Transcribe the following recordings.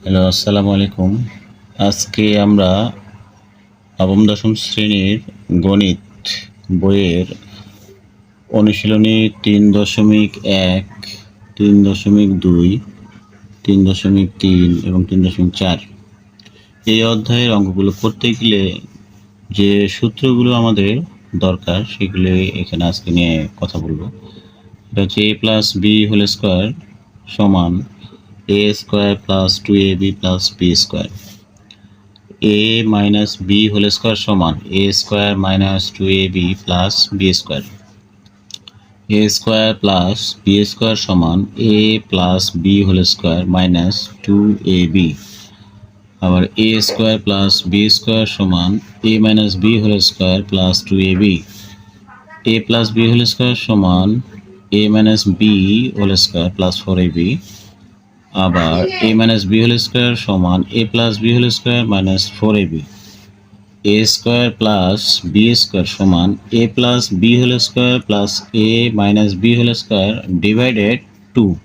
Hello, আসসালামু আলাইকুম। আজকে আমরা নবম, দশম শ্রেণির গণিত বইয়ের অনুশীলনী তিন দশমিক এক, তিন দশমিক দুই, তিন দশমিক তিন এবং তিন দশমিক চার। এই অধ্যায়ের অঙ্কগুলো করতে গেলে যে সূত্রগুলো আমাদের দরকার সেগুলো এখানে আজকে নিয়ে কথা বলব। এটা হচ্ছে A plus B whole square সমান A square plus two A B plus B square A minus B whole square সমান A square minus two A B plus B square A square plus B square সমান A plus B whole square minus two A B আবার A square plus B square সমান A minus B whole square plus two A B A plus B whole square সমান A minus B whole square plus four A B আবার A minus B whole square সমান A plus B whole square minus four A B A square plus B square সমান A plus B whole square plus A minus B whole square divided two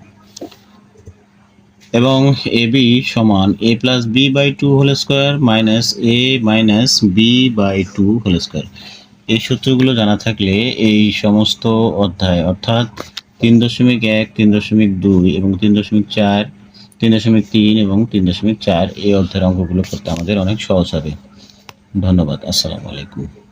এবং A B সমান A plus B by two whole square minus A minus B by two whole square এই সূত্রগুলো জানা থাকলে এই সমস্ত অধ্যায়, অর্থাৎ তিন দশমিক এক, তিন দশমিক দুই এবং তিন দশমিক চার, তিন দশমিক তিন এবং তিন দশমিক চার এই অর্থের অঙ্কগুলো করতে আমাদের অনেক সহজ হবে। ধন্যবাদ। আসসালামু আলাইকুম।